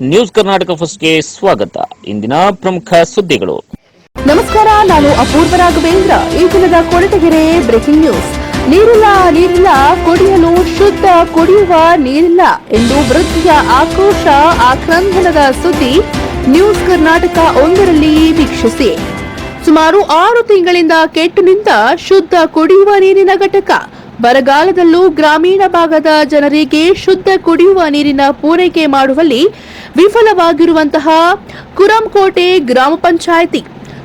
News Karnataka ಫಸ್ಟ್ಗೆ ಸ್ವಾಗತ. ಇಂದಿನ ಪ್ರಮುಖ ಸುದ್ದಿಗಳು. ನಮಸ್ಕಾರ, ನಾನು ಅಪೂರ್ವ ರಾಘವೇಂದ್ರ ಈ ದಿನದ ಕೊರಟಗೆರೆ ಬ್ರೇಕಿಂಗ್ ನ್ಯೂಸ್ ನೀರಿಲ್ಲ ನೀರಿಲ್ಲ, ಕುಡಿಯಲು ಶುದ್ಧ ಕುಡಿಯುವ ನೀರಿಲ್ಲ ಎಂದು ವೃದ್ಧಿಯ ಆಕ್ರೋಶ ಆಕ್ರಂದನದ ಸುದ್ದಿ ನ್ಯೂಸ್ ಕರ್ನಾಟಕ ಒಂದರಲ್ಲಿ ವೀಕ್ಷಿಸಿ. ಸುಮಾರು ಆರು ತಿಂಗಳಿಂದ ಕೆಟ್ಟು ನಿಂತ ಶುದ್ಧ ಕುಡಿಯುವ ನೀರಿನ ಘಟಕ ಬರಗಾಲದಲ್ಲೂ ಗ್ರಾಮೀಣ ಭಾಗದ ಜನರಿಗೆ ಶುದ್ಧ ಕುಡಿಯುವ ನೀರಿನ ಪೂರೈಕೆ ಮಾಡುವಲ್ಲಿ ವಿಫಲವಾಗಿರುವಂತಹ ಕುರಂಕೋಟೆ ಗ್ರಾಮ ಪಂಚಾಯಿತಿ.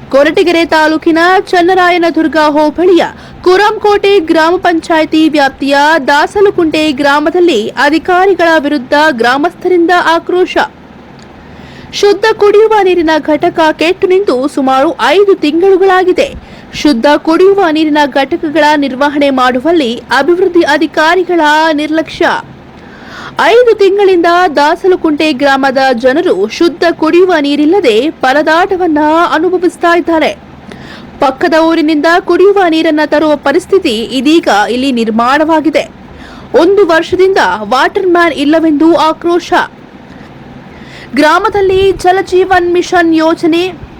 ಕೊರಟಗೆರೆ ತಾಲೂಕಿನ ಚನ್ನರಾಯನದುರ್ಗ ಹೋಬಳಿಯ ಕುರಂಕೋಟೆ ಗ್ರಾಮ ಪಂಚಾಯಿತಿ ವ್ಯಾಪ್ತಿಯ ದಾಸಲುಕುಂಟೆ ಗ್ರಾಮದಲ್ಲಿ ಅಧಿಕಾರಿಗಳ ವಿರುದ್ಧ ಗ್ರಾಮಸ್ಥರಿಂದ ಆಕ್ರೋಶ. ಶುದ್ಧ ಕುಡಿಯುವ ನೀರಿನ ಘಟಕ ಕೆಟ್ಟು ನಿಂತು ಸುಮಾರು ಐದು ತಿಂಗಳುಗಳಾಗಿದೆ. ಶುದ್ಧ ಕುಡಿಯುವ ನೀರಿನ ಘಟಕಗಳ ನಿರ್ವಹಣೆ ಮಾಡುವಲ್ಲಿ ಅಭಿವೃದ್ಧಿ ಅಧಿಕಾರಿಗಳ ನಿರ್ಲಕ್ಷ್ಯ. ಐದು ತಿಂಗಳಿಂದ ದಾಸಲುಕುಂಟೆ ಗ್ರಾಮದ ಜನರು ಶುದ್ಧ ಕುಡಿಯುವ ನೀರಿಲ್ಲದೆ ಪರದಾಟವನ್ನ ಅನುಭವಿಸ್ತಾ ಇದ್ದಾರೆ. ಪಕ್ಕದ ಊರಿನಿಂದ ಕುಡಿಯುವ ನೀರನ್ನ ತರುವ ಪರಿಸ್ಥಿತಿ ಇದೀಗ ಇಲ್ಲಿ ನಿರ್ಮಾಣವಾಗಿದೆ. ಒಂದು ವರ್ಷದಿಂದ ವಾಟರ್ ಮ್ಯಾನ್ ಇಲ್ಲವೆಂದು ಆಕ್ರೋಶ. ಗ್ರಾಮದಲ್ಲಿ ಜಲಜೀವನ್ ಮಿಷನ್ ಯೋಜನೆ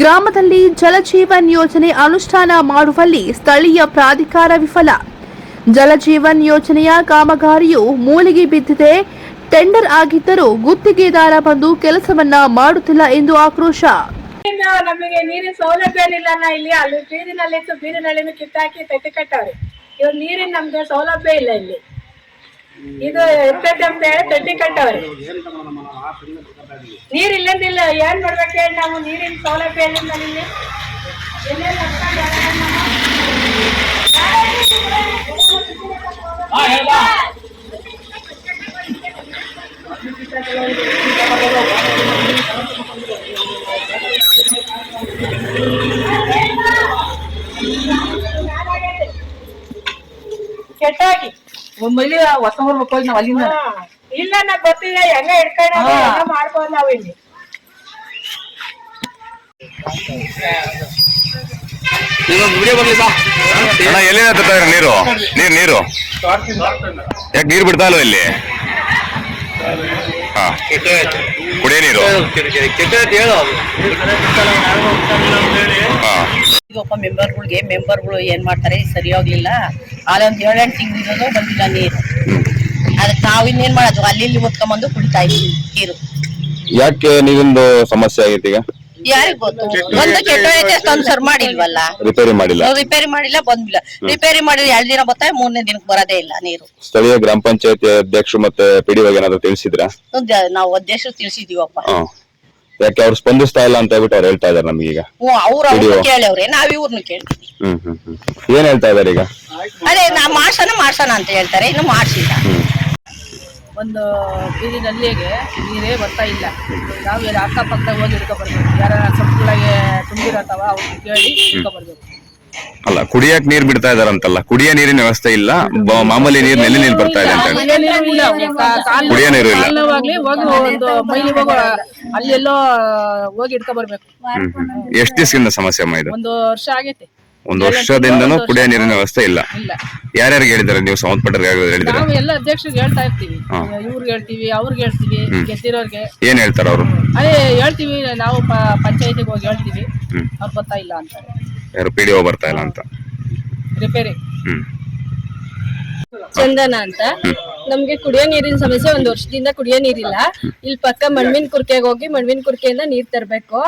ಗ್ರಾಮದಲ್ಲಿ ಜಲಜೀವನ್ ಯೋಜನೆ ಅನುಷ್ಠಾನ ಮಾಡುವಲ್ಲಿ ಸ್ಥಳೀಯ ಪ್ರಾಧಿಕಾರ ವಿಫಲ. ಜಲಜೀವನ್ ಯೋಜನೆಯ ಕಾಮಗಾರಿಯು ಮೂಲಿಗೆ ಬಿದ್ದಿದೆ. ಟೆಂಡರ್ ಆಗಿದ್ದರೂ ಗುತ್ತಿಗೆದಾರ ಬಂದು ಕೆಲಸವನ್ನ ಮಾಡುತ್ತಿಲ್ಲ ಎಂದು ಆಕ್ರೋಶ. ನಮಗೆ ನೀರಿನ ಸೌಲಭ್ಯ ಇಲ್ಲ ಇಲ್ಲಿ ಅಲ್ಲಿ ಬೀದಿನಲ್ಲಿ ಬೀದಿನಲ್ಲಿ ಕಿತ್ತಾಕಿ ತಟ್ಟಿ ಕಟ್ಟವ್ರಿ. ಇವಾಗ ನೀರಿನ ನಮ್ಗೆ ಸೌಲಭ್ಯ ಇಲ್ಲ ಇಲ್ಲಿ. ಇದು ಇರ್ತೈತೆ ಅಂತ ಹೇಳಿ ತಟ್ಟಿ ಕಟ್ಟವ್ರಿ ನೀರ್ ಇಲ್ಲಂದಿಲ್ಲ ಏನ್ ಮಾಡ್ಬೇಕು ಹೇಳಿ ನಾವು? ನೀರಿನ ಸೌಲಭ್ಯ ಎಲ್ಲಿಂದ ಇಲ್ಲಿ ಕೆಟ್ಟಾಗಿ. ಒಮ್ಮಲ್ಲಿ ಹೊಸ ಬರ್ಬೇಕು ಹೋಗಿ ನಾವ್ ಅಲ್ಲಿಂದ. ಇಲ್ಲ ನಾ ಗೊತ್ತಿಲ್ಲ. ಹೆಂಗ ಹಿಡ್ಕೊಂಡು ಮಾಡ್ಬೋದು ನಾವ್ ಇಲ್ಲಿ. ಎಲ್ಲಿ ಇರೋ ನೀರು? ನೀರ್ ನೀರು? ಯಾಕೆ ನೀರು ಬಿಡ್ತಾ ಇಲ್ವ ಇಲ್ಲಿ? ಹಾ. ಕುಡಿಯೋ ನೀರು? ಹಾ. ಈಗಪ್ಪ ಮೆಂಬರ್ಗಳಿಗೆ ಮೆಂಬರ್ಗಳು ಏನ್ ಮಾಡ್ತಾರೆ? ಸರಿ ಹೋಗ್ಲಿಲ್ಲ ಅಲ್ಲೊಂದ್ ಏಳೆಂಟು ತಿಂಗಳಿರೋದು ಬಂದಿಲ್ಲ ನೀರು. ಅದಕ್ಕೆ ನಾವು ಇನ್ನೇನ್ ಮಾಡೋದು? ಅಲ್ಲಿ ಇಲ್ಲಿ ಮುತ್ಕೊಂಬಂದು ಕುಡಿತಾ ಇದ್ದೀವಿ ನೀರು. ಯಾಕೆ ನೀರಿಂದು ಸಮಸ್ಯೆ ಆಗೈತೆ ಈಗ ಯಾರಿಗ್ ಗೊತ್ತು? ಒಂದು ಕೆಟ್ಟೋಯ್ತೆ ಅಷ್ಟೊಂದು ಸರ್ ಮಾಡಿಲ್ವಲ್ಲ? ರಿಪೇರಿ ಮಾಡಿಲ್ಲ. ರಿಪೇರಿ ಮಾಡಿಲ್ಲ ಬಂದಿಲ್ಲ. ರಿಪೇರಿ ಮಾಡಿದ್ರೆ ಎರಡ್ ದಿನ ಬರ್ತಾರೆ ಮೂರನೇ ದಿನಕ್ಕೆ ಬರೋದೇ ಇಲ್ಲ ನೀರು. ಸ್ಥಳೀಯ ಗ್ರಾಮ ಪಂಚಾಯತಿ ಅಧ್ಯಕ್ಷರು ಮತ್ತೆ ಪಿಡಿ ಏನಾದ್ರು ತಿಳಿಸಿದ್ರ? ನಾವು ಅಧ್ಯಕ್ಷರು ತಿಳಿಸಿದೀವಪ್ಪ. ಯಾಕೆ ಅವ್ರು ಸ್ಪಂದಿಸ್ತಾ ಇಲ್ಲ ಅಂತ ಹೇಳ್ಬಿಟ್ಟು ಅವ್ರು ಹೇಳ್ತಾ ಇದಾರೆ ನಮ್ಗೀಗ ಅವ್ರ ಅವ್ರು ಕೇಳಿ ಕೇಳವ್ರೆ ನಾವ್ ಇವ್ರನ್ನ ಕೇಳ್ತೀವಿ. ಹ್ಮ್ ಹ್ಮ್ ಹ್ಮ್. ಏನ್ ಹೇಳ್ತಾ ಇದಾರೆ ಈಗ? ಅದೇ ನಾ ಮಾಡ್ಸೋಣ ಮಾಡ್ಸೋಣ ಅಂತ ಹೇಳ್ತಾರೆ ಇನ್ನು ಮಾಡ್ಸಿಲ್ಲ. ಒಂದು ಬೀದಿ ನಲ್ಲಿಗೆ ನೀರೇ ಬರ್ತಾ ಇಲ್ಲ. ನಾವು ಎಲ್ಲ ಅಕ್ಕಪಕ್ಕ ಹೋಗಿ ಹಿಡ್ಕೊಬರ್ಬೇಕು ಯಾರ ಸೊಪ್ಪುಗಳಿಗೆ ತುಂಬಿರತ್ತವ ಅವ್ರನ್ನ ಕೇಳಿ ಹಿಡ್ಕೊಬರ್ಬೇಕು ಅಲ್ಲ ಕುಡಿಯಕ್ ನೀರ್ ಬಿಡ್ತಾ ಇದಾರಂತಲ್ಲ ಕುಡಿಯ ನೀರಿನ ವ್ಯವಸ್ಥೆ ಇಲ್ಲ ಬ- ಮಾಮೂಲಿ ನೀರ್ ನೆಲೆ ನೀರ್ ಬರ್ತಾ ಇದೆ ಅಂತ ಹೇಳಿ. ಕುಡಿಯೋ ನೀರು ಇಲ್ಲ ಕಾ- ಕಾಲು ಕುಡಿಯೋ ನೀರು ಇಲ್ಲ. ಕಾಲುವಾಗ್ಲಿ ಹೋಗಿ ಒಂದು ಮೈಲಿ ಹೋಗೋ ಅಲ್ಲೆಲ್ಲೋ ಹೋಗಿ ಹಿಡ್ಕೊಬರ್ಬೇಕು. ಹ್ಮ್ ಹ್ಮ್ ಎಷ್ಟ್ ದಿವಸದಿಂದ ಸಮಸ್ಯೆ ಅಮ್ಮ ಇದು? ಒಂದು ವರ್ಷ ಆಗೈತೆ. ಒಂದು ವರ್ಷದಿಂದನೂ ಕುಡಿಯ ನೀರಿನ ವ್ಯವಸ್ಥೆ ಇಲ್ಲ. ಇಲ್ಲ. ಯಾರ್ಯಾರಿಗೆ ಹೇಳಿದಾರೆ ನೀವು ಸಂಬಂಧಪಟ್ಟವ್ರಿಗೆ ಯಾರಿಗಾದ್ರು ಹೇಳಿದ್ರೆ ನಾವು ಎಲ್ಲ ಅಧ್ಯಕ್ಷರಿಗೆ ಹೇಳ್ತಾ ಇರ್ತೀವಿ. ಇವ್ರಿಗೆ ಹೇಳ್ತೀವಿ ಅವ್ರಿಗೆ ಹೇಳ್ತೀವಿ ಗೆದ್ದಿರೋರ್ಗೆ. ಏನ್ ಹೇಳ್ತಾರ ಅವರು? ಅದೇ ಹೇಳ್ತೀವಿ ನಾವು ಪಂಚಾಯತಿಗೆ ಹೋಗಿ ಹೇಳ್ತೀವಿ. ಅವ್ರು ಬರ್ತಾ ಇಲ್ಲ ಅಂತಾರೆ ಯಾರು ಪಿ ಡಿ ಒ ಬರ್ತಾ ಇಲ್ಲ ಅಂತ. ರಿಪೇರಿ ಹ್ಮ್. ಚಂದನ ಅಂತ. ನಮ್ಗೆ ಕುಡಿಯೋ ನೀರಿನ ಸಮಸ್ಯೆ ಒಂದ್ ವರ್ಷದಿಂದ ಕುಡಿಯೋ ನೀರಿಲ್ಲ. ಇಲ್ಲಿ ಪಕ್ಕ ಮಣ್ಣಿನ ಕುರ್ಕೆಗೆ ಹೋಗಿ ಮಣ್ವಿನ ಕುರ್ಕೆಯಿಂದ ನೀರ್ ತರ್ಬೇಕು.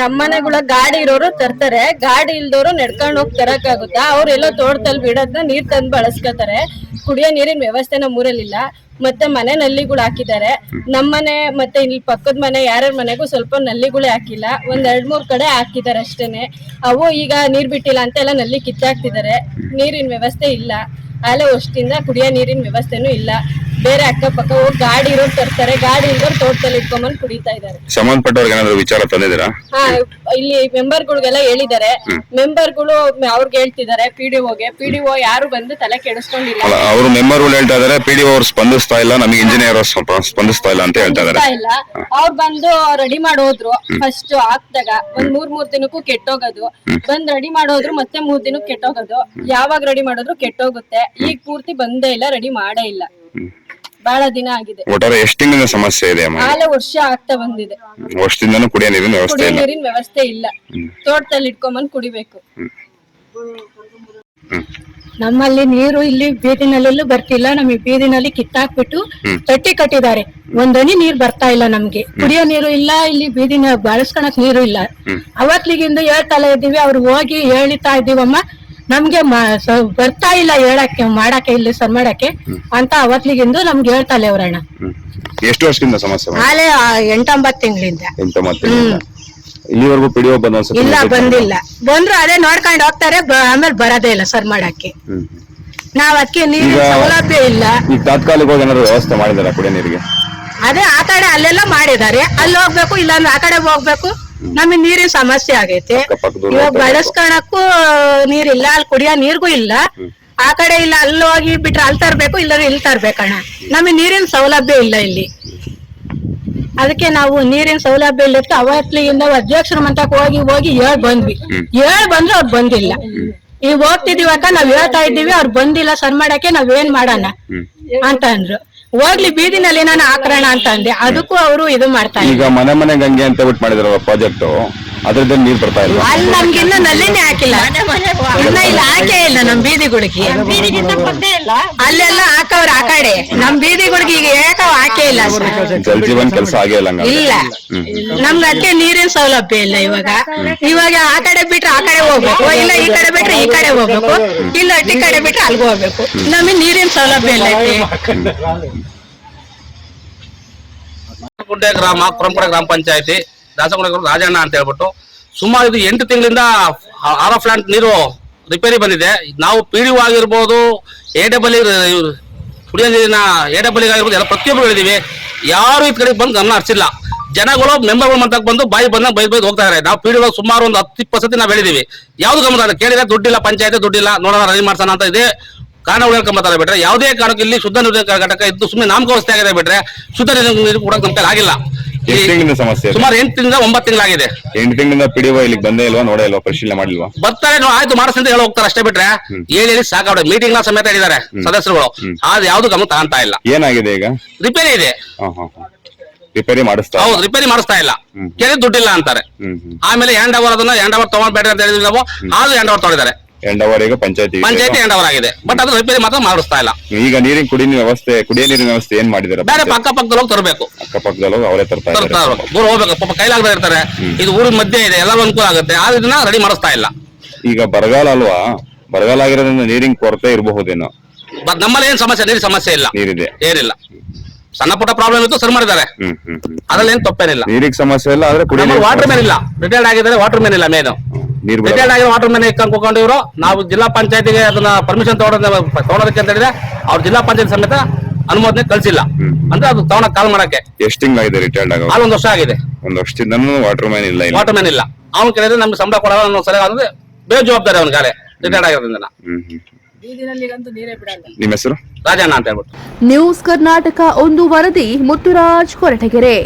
ನಮ್ಮನೆಗಳ ಗಾಡಿ ಇರೋರು ತರ್ತಾರೆ. ಗಾಡಿ ಇಲ್ದೋರು ನಡ್ಕೊಂಡ್ ಹೋಗಿ ತರಕಾಗುತ್ತಾ ಅವ್ರೆಲ್ಲೋ ತೋಟದಲ್ಲಿ ಬಿಡೋದ್ನ ನೀರ್ ತಂದು ಬಳಸ್ಕೊತಾರೆ. ಕುಡಿಯೋ ನೀರಿನ ವ್ಯವಸ್ಥೆ ನಮ್ಮೂರಲ್ಲಿಲ್ಲ ಮತ್ತೆ ಮನೆ ನಲ್ಲಿಗಳು ಹಾಕಿದ್ದಾರೆ. ನಮ್ಮನೆ ಮತ್ತೆ ಇಲ್ಲಿ ಪಕ್ಕದ ಮನೆ ಯಾರ್ಯಾರ ಮನೆಗೂ ಸ್ವಲ್ಪ ನಲ್ಲಿಗಳೇ ಹಾಕಿಲ್ಲ. ಒಂದ್ ಎರಡ್ ಮೂರ್ ಕಡೆ ಹಾಕಿದ್ದಾರೆ ಅಷ್ಟೇನೆ. ಅವು ಈಗ ನೀರ್ ಬಿಟ್ಟಿಲ್ಲ ಅಂತ ಎಲ್ಲ ನಲ್ಲಿ ಕಿತ್ತಾಕ್ತಿದ್ದಾರೆ. ನೀರಿನ ವ್ಯವಸ್ಥೆ ಇಲ್ಲ. ಅಲ್ಲೇ ಅಷ್ಟಿಂದ ಕುಡಿಯೋ ನೀರಿನ ವ್ಯವಸ್ಥೆನೂ ಇಲ್ಲ. ಬೇರೆ ಅಕ್ಕಪಕ್ಕ ಹೋಗಿ ಗಾಡಿ ಇರೋರು ತರ್ತಾರೆ ಗಾಡಿ ಇಲ್ದವ್ರು ತೋಟದಲ್ಲಿ ಇಟ್ಕೊಂಡ್ಬಂದು ಕುಡಿತಾ ಇದ್ದಾರೆ. ಸಂಬಂಧಪಟ್ಟವ್ರಿಗೆ ಏನಾದ್ರು ವಿಚಾರ ತಂದಿದ್ದೀರಾ? ಹಾ ಇಲ್ಲಿ ಮೆಂಬರ್ಗಳಿಗೆಲ್ಲ ಹೇಳಿದ್ದಾರೆ. ಮೆಂಬರ್ಗಳು ಅವ್ರಿಗೆ ಹೇಳ್ತಿದ್ದಾರೆ ಪಿಡಿಒಗೆ ಪಿಡಿಒ ಯಾರು ಬಂದು ತಲೆ ಕೆಡಿಸ್ಕೊಂಡಿಲ್ಲ. ಅಲ್ಲ ಅವರು ಮೆಂಬರ್ಗಳು ಹೇಳ್ತಾ ಇದಾರೆ ಪಿ ಡಿ ಅವ್ರು ಸ್ಪಂದಿಸ್ತಾ ಇಲ್ಲ ನಮಗೆ ಇಂಜಿನಿಯರ್ ಸ್ಪಂದಿಸ್ತಾ ಇಲ್ಲ ಅಂತ ಹೇಳ್ತಾ ಇದಾರೆ ಇಲ್ಲ. ಅವ್ರು ಬಂದು ರೆಡಿ ಮಾಡೋದ್ರು ಫಸ್ಟ್ ಹಾಕ್ದಾಗ ಒಂದ್ ಮೂರ್ ಮೂರ್ ದಿನಕ್ಕೂ ಕೆಟ್ಟೋಗೋದು. ಬಂದ್ ರೆಡಿ ಮಾಡೋದ್ರು ಮತ್ತೆ ಮೂರ್ ದಿನಕ್ಕೆ ಕೆಟ್ಟೋಗೋದು. ಯಾವಾಗ ರೆಡಿ ಮಾಡಿದ್ರು ಕೆಟ್ಟೋಗುತ್ತೆ. ಈಗ ಪೂರ್ತಿ ಬಂದೇ ಇಲ್ಲ ರೆಡಿ ಮಾಡೇ ಇಲ್ಲ. ಬಹಳ ದಿನ ಆಗಿದೆ. ಒಟ್ಟಾರೆ ಎಷ್ಟು ತಿಂಗಳಿಂದ ಸಮಸ್ಯೆ ಇದೆ ಅಮ್ಮ? ಆಲೆ ವರ್ಷ ಆಗ್ತಾ ಬಂದಿದೆ. ವರ್ಷದಿಂದನೂ ಕುಡಿಯೋ ನೀರಿನ ವ್ಯವಸ್ಥೆ ಕುಡಿಯೋ ಇಲ್ಲ. ನೀರಿನ ವ್ಯವಸ್ಥೆ ಇಲ್ಲ. ತೋಟದಲ್ಲಿ ಇಟ್ಕೊಂಬಂದ್ ಕುಡಿಬೇಕು. ನಮ್ಮಲ್ಲಿ ನೀರು ಇಲ್ಲಿ ಬೀದಿನಲ್ಲೆಲ್ಲೂ ಬರ್ತಿಲ್ಲ. ನಮಗೆ ಬೀದಿನಲ್ಲಿ ಕಿತ್ತಾಕ್ಬಿಟ್ಟು ತಟ್ಟಿ ಕಟ್ಟಿದ್ದಾರೆ. ಒಂದನಿ ನೀರ್ ಬರ್ತಾ ಇಲ್ಲ ನಮ್ಗೆ. ಕುಡಿಯೋ ನೀರು ಇಲ್ಲ ಇಲ್ಲಿ ಬೀದಿನ ಬಳಸ್ಕೊಳಕ್ ನೀರು ಇಲ್ಲ. ಅವತ್ಲಿಗಿಂದ ಹೇಳ್ತಲೇ ಇದ್ದೀವಿ ಅವ್ರು ಹೋಗಿ ಹೇಳಿತಾ ಇದ್ದೀವಮ್ಮ. ನಮ್ಗೆ ಬರ್ತಾ ಇಲ್ಲ ಹೇಳಕ್ಕೆ ಮಾಡಕ್ಕೆ ಇಲ್ಲಿ ಸರ್ ಮಾಡಕ್ಕೆ. ಅಂತ ಅವತ್ಲಿಗಿಂದು ನಮ್ಗೆ ಹೇಳ್ತಲೇ ಅವ್ರಣ್ಣ. ಎಷ್ಟು ವರ್ಷದಿಂದ ಸಮಸ್ಯೆ? ಆಲೆ ಎಂಟೊಂಬತ್ತು ತಿಂಗಳಿಂದ. ಎಂಟೊಂಬತ್ತು ಇಲ್ಲಿವರೆಗೂ ಪಿಡಿಯೋ ಬಂದ ಇಲ್ಲ ಬಂದಿಲ್ಲ. ಬಂದ್ರು ಅದೇ ನೋಡ್ಕೊಂಡು ಹೋಗ್ತಾರೆ ಆಮೇಲೆ ಬರೋದೇ ಇಲ್ಲ ಸರ್ ಮಾಡಕ್ಕೆ. ನಾವ್ ಅದಕ್ಕೆ ನೀರಿನ ಸೌಲಭ್ಯ ಇಲ್ಲ. ಈಗ ತಾತ್ಕಾಲಿಕವಾಗಿ ಏನಾದ್ರು ವ್ಯವಸ್ಥೆ ಮಾಡಿದಾರ ಕುಡಿಯೋ ನೀರಿಗೆ? ಅದೇ ಆ ಕಡೆ ಅಲ್ಲೆಲ್ಲ ಮಾಡಿದ್ದಾರೆ. ಅಲ್ಲಿ ಹೋಗ್ಬೇಕು ಇಲ್ಲಾಂದ್ರೆ ಆ ಕಡೆ ಹೋಗ್ಬೇಕು. ನಮಗೆ ನೀರಿನ ಸಮಸ್ಯೆ ಆಗೈತೆ. ಇವಾಗ ಬಳಸ್ಕೊಳಕ್ಕೂ ನೀರಿಲ್ಲ ಅಲ್ಲಿ ಕುಡಿಯೋ ನೀರ್ಗೂ ಇಲ್ಲ. ಆ ಕಡೆ ಇಲ್ಲ ಅಲ್ಲಿ ಹೋಗಿ ಬಿಟ್ರೆ ಅಲ್ಲಿ ತರ್ಬೇಕು ಇಲ್ಲಾಂದ್ರೆ ಇಲ್ಲಿ ತರ್ಬೇಕಣ್ಣ. ನಮಗೆ ನೀರಿನ ಸೌಲಭ್ಯ ಇಲ್ಲ ಇಲ್ಲಿ. ಅದಕ್ಕೆ ನಾವು ನೀರಿನ ಸೌಲಭ್ಯ ಇಲ್ಲ ಅವತ್ಲಿಯಿಂದ ಅಧ್ಯಕ್ಷರ ಮಂತಕ್ ಹೋಗಿ ಹೋಗಿ ಹೇಳ್ ಬಂದ್ವಿ. ಹೇಳ್ ಬಂದ್ರೆ ಅವ್ರು ಬಂದಿಲ್ಲ. ಈಗ ಹೋಗ್ತಿದೀವಕ್ಕ ನಾವ್ ಹೇಳ್ತಾ ಇದ್ದೀವಿ ಅವ್ರು ಬಂದಿಲ್ಲ ಸರ್ ಮಾಡಕ್ಕೆ ನಾವ್ ಏನ್ ಮಾಡೋಣ? ಅಂತ ಅಂದ್ರು. ಹೋಗ್ಲಿ ಬೀದಿನಲ್ಲಿ ನಾನು ಹಾಕೋಣ ಅಂತ ಅಂದೆ. ಅದಕ್ಕೂ ಅವರು ಇದು ಮಾಡ್ತಾರೆ. ಈಗ ಮನೆ ಮನೆ ಗಂಗೆ ಅಂತ ಬಿಟ್ಟು ಮಾಡಿದಾರಲ್ಲ ಪ್ರಾಜೆಕ್ಟ್ ಅದ್ರದ್ದು ನೀರು ಬರ್ತಾ ಇಲ್ಲ. ಅಲ್ಲಿ ನಮ್ಗೆ ಇನ್ನ ನಲ್ಲಿನೇ ಹಾಕಿಲ್ಲ. ಇನ್ನ ಇಲ್ಲಿ ಹಾಕೇ ಇಲ್ಲ ನಮ್ ಬೀದಿಗಳಿಗೆ ಅಲ್ಲೆಲ್ಲ ಹಾಕವ್ರ ಆ ಕಡೆ. ನಮ್ ಬೀದಿಗಳಿಗೆ ಈಗ ಯಾಕವ್ ಹಾಕೇ ಇಲ್ಲ ಸರ್. ಜಲ್ ಜೀವನ್ ಕೆಲಸ ಆಗೇ ಇಲ್ಲ ಹಂಗಾದ್ರೆ. ಇಲ್ಲ. ನಮ್ಗೆ ಅದಕ್ಕೆ ನೀರಿನ ಸೌಲಭ್ಯ ಇಲ್ಲ ಇವಾಗ. ಇವಾಗ ಆ ಕಡೆ ಬಿಟ್ರೆ ಆ ಕಡೆ ಹೋಗ್ಬೇಕು. ಇಲ್ಲ ಈ ಕಡೆ ಬಿಟ್ರೆ ಈ ಕಡೆ ಹೋಗ್ಬೇಕು. ಇಲ್ಲ ಅಟ್ಟಿ ಕಡೆ ಬಿಟ್ರೆ ಅಲ್ಗೂ ಹೋಗ್ಬೇಕು. ನಮಗೆ ನೀರಿನ ಸೌಲಭ್ಯ ಇಲ್ಲ ಇಲ್ಲಿ. ಗುಡ್ಡೆ ಗ್ರಾಮ ಕುರಂಪುರ ಗ್ರಾಮ ಪಂಚಾಯತಿ. ದಾಸಗುಣ ರಾಜಣ್ಣ ಅಂತ ಹೇಳ್ಬಿಟ್ಟು ಸುಮಾರು ಇದು ಎಂಟು ತಿಂಗಳಿಂದ ಆರ್ ಆಫ್ ಪ್ಲಾಂಟ್ ನೀರು ರಿಪೇರಿ ಬಂದಿದೆ. ನಾವು ಪಿ ಡಿ ಆಗಿರ್ಬೋದು, ಎ ಡಬಲ್ ಕುಡಿಯೋ ನೀರಿನ ಎ ಡಬಲ್ ಆಗಿರ್ಬೋದು, ಎಲ್ಲ ಪ್ರತಿಯೊಬ್ಬರು ಹೇಳಿದೀವಿ. ಯಾರು ಈ ಕಡೆ ಬಂದು ಗಮನ ಹರಿಸಿಲ್ಲ. ಜನಗಳು, ಮೆಂಬರ್ಗಳು ಮಂತಕ್ಕೆ ಬಂದು ಬಾಯಿ ಬಂದ ಬೈ ಬೈದ್ ಹೋಗ್ತಾ ಇದ್ದಾರೆ ನಾವು ಪಿ ಡಿ ಸುಮಾರು ಒಂದು ಹತ್ತು, ಇಪ್ಪತ್ತು ಸತಿ ನಾವು ಹೇಳಿದೀವಿ. ಯಾವ್ದು ಗಮನ. ಕೇಳಿದ್ರೆ ದುಡ್ಡಿಲ್ಲ, ಪಂಚಾಯತ್ ದುಡ್ಡಿಲ್ಲ, ನೋಡೋಣ ರನ್ ಮಾಡ್ಸೋಣ ಅಂತ ಇದೆ. ಕಾರಣ ಉಳ್ಕೊಂಬತ್ತಾರೆ ಬಿಟ್ರೆ, ಯಾವುದೇ ಕಾರಣಕ್ಕೆ ಇಲ್ಲಿ ಶುದ್ಧ ನೀರಿನ ಘಟಕ ಇದ್ದು ಸುಮ್ಮನೆ ನಾಮಕಾವಸ್ಥೆ ಆಗಿದೆ ಬಿಟ್ರೆ ಶುದ್ಧ ನೀರಿನ ನೀರು ಕೂಡ ಕೈಲಿ ಆಗಿಲ್ಲ. ಎಷ್ಟು ತಿಂಗಳಿಂದ ಸಮಸ್ಯೆ? ಸುಮಾರು ಎಂಟರಿಂದ ಒಂಬತ್ತು ತಿಂಗಳಾಗಿದೆ. ಎಂಟು ತಿಂಗಳಿಂದ ಪಿಡಿಒ ಇಲ್ಲಿಗೆ ಬಂದೇ ಇಲ್ವಾ? ನೋಡೇ ಇಲ್ವಾ? ಪರಿಶೀಲನೆ ಮಾಡಿಲ್ವಾ? ಬರ್ತಾರೆ ನೋ- ಆಯ್ತು ಮಾಡಿಸ್ ಅಂತ ಹೇಳಿ ಹೋಗ್ತಾರೆ ಅಷ್ಟೇ ಬಿಟ್ರೆ. ಹೇಳಿ ಹೇಳಿ ಮೀಟಿಂಗ್ನ ಸಮೇತ ಹೇಳಿದ್ದಾರೆ ಸದಸ್ಯರುಗಳು. ಆದ್ರೆ ಯಾವ್ದು ಗಮನ ತಗೊಂತಾ ಇಲ್ಲ. ಏನಾಗಿದೆ ಈಗ? ರಿಪೇರಿ ಇದೆ. ಹಾ ಹಾ ಹಾ. ರಿಪೇರಿ ಮಾಡಿಸ್ತಾ ಹೌದು ರಿಪೇರಿ ಮಾಡಿಸ್ತಾ ಇಲ್ಲ. ಕೇಳಿ ದುಡ್ಡಿಲ್ಲ ಅಂತಾರೆ. ಹ್ಮ್ ಹ್ಮ್. ಆಮೇಲೆ ಹ್ಯಾಂಡ್ ಓವರ್ ಅದನ್ನ ಹ್ಯಾಂಡ್ ಓವರ್ ತಗೊಂಡ್ಬೇಡ ಅಂತ ಹೇಳಿದ್ವಿ ನಾವು. ಆದ್ರೂ ಹ್ಯಾಂಡ್ ಓವರ್ ತಗೊಂಡಿದ್ದಾರೆ. ಎಂಡ್ ಅವರ್ ಈಗ ಪಂಚಾಯತಿ ಪಂಚಾಯತಿ ಎಂಡ್ ಆಗಿದೆ ಬಟ್ ಅದು ರಿಪೇರಿ ಮಾತ್ರ ಮಾಡಿಸ್ತಾ ಇಲ್ಲ. ಈಗ ನೀರಿನ ಕುಡಿ ವ್ಯವಸ್ಥೆ ಕುಡಿಯ ನೀರಿನ ವ್ಯವಸ್ಥೆ ಏನ್ ಮಾಡಿದಾರೆ ಬೇರೆ ಪಕ್ಕ ಪಕ್ಕದಲ್ಲಿ ಹೋಗಿ ತರಬೇಕು. ಅಕ್ಕಪಕ್ಕದಲ್ಲೂ ಅವರೇ ತರ್ತಾ ತರ್ತಾ ಇದ್ದಾರೆ ಇರ್ಬೇಕು. ದೂರ ಹೋಗ್ಬೇಕು. ಪಾಪ ಕೈಲಾಗದೆ ಇರ್ತಾರೆ. ಇದು ಊರಿನ ಮಧ್ಯೆ ಇದೆ. ಎಲ್ಲರೂ ಅನುಕೂಲ ಆಗುತ್ತೆ. ಆದ್ರೆ ಇದನ್ನ ರೆಡಿ ಮಾಡಿಸ್ತಾ ಇಲ್ಲ. ಈಗ ಬರಗಾಲ ಅಲ್ವಾ? ಬರಗಾಲ ಆಗಿರೋದ್ರಿಂದ ನೀರಿನ ಕೊರತೆ ಇರಬಹುದೇನೋ? ಬಟ್ ನಮ್ಮಲ್ಲಿ ಏನ್ ಸಮಸ್ಯೆ? ನೀರಿನ ಸಮಸ್ಯೆ ಇಲ್ಲ. ನೀರಿದೆ. ಏನಿಲ್ಲ. ಸಣ್ಣ ಪುಟ್ಟ ಪ್ರಾಬ್ಲಮ್ ಇತ್ತು ಸರಿ ಮಾಡಿದ್ದಾರೆ. ಹ್ಮ್ ಹ್ಮ್ ಹ್ಮ್. ಅದ್ರಲ್ಲಿ ಏನ್ ತಪ್ಪೇನಿಲ್ಲ. ನೀರಿಗೆ ಸಮಸ್ಯೆ ಇಲ್ಲ ಆದ್ರೆ ಕುಡಿಯೋ ವಾಟರ್ ಮೇನ್ ಇಲ್ಲ. ರಿಟೈರ್ಡ್ ಆಗಿದ್ದಾರೆ ವಾಟರ್ ಮೇನ್ ಇಲ್ಲ ಮೇನ್ ನೀರು ರಿಟೈರ್ಡ್ ಆಗಿರೋ ವಾಟರ್ ಮ್ಯಾನ್ ಇಟ್ಕೊಂಡು ಇವರು ನಾವು ಜಿಲ್ಲಾ ಪಂಚಾಯತಿಗೆ ಅದನ್ನ ಪರ್ಮಿಷನ್ ತಗೊಳೋದ ತಗೊಳೋದಕ್ಕೆ ಅಂತ ಹೇಳಿದ್ರೆ ಅವ್ರು ಜಿಲ್ಲಾ ಪಂಚಾಯತ್ ಸಮೇತ ಅನುಮೋದನೆ ಕಳಿಸಿಲ್ಲ. ಅಂದ್ರೆ ಅದು ತಗೊಂಡ ಕಾಲ್ ಮಾಡಕ್ಕೆ. ಎಷ್ಟು ಆಗಿದೆ ರಿಟೈರ್ಡ್ ಆಗೋ ಅಲ್ಲಿ ಒಂದು ವರ್ಷ ಆಗಿದೆ. ಒಂದ್ ವರ್ಷದಿಂದ ವಾಟರ್ ಮ್ಯಾನ್ ಇಲ್ಲ ಇಲ್ಲ ವಾಟರ್ ಮ್ಯಾನ್ ಇಲ್ಲ. ಅವ್ನು ಕೇಳಿದ್ರೆ ನಮ್ಗೆ ಸಂಬಳ ಕೊಡಲ್ಲ ಅನ್ನೋ ಸರಿ ಅಂದ್ರೆ ಬೇಜವಾಬ್ದಾರಿ ಅವ್ನ ಗಾಲೆ ರಿಟೈರ್ಡ್ ಆಗಿರೋದ್ರಿಂದ. ಹ್ಮ್ ಹ್ಮ್. ಬೀದಿನಲ್ಲಿಗಂತೂ ನೀರೇ ಬಿಡಲ್ಲ. ನಿಮ್ಮ ಹೆಸರು? ರಾಜಣ್ಣ ಅಂತ ಹೇಳ್ಬಿಟ್ಟು. ನ್ಯೂಸ್ ಕರ್ನಾಟಕ ಒಂದು ವರದಿ ಮುತ್ತುರಾಜ್ ಕೊರಟಗೆರೆ.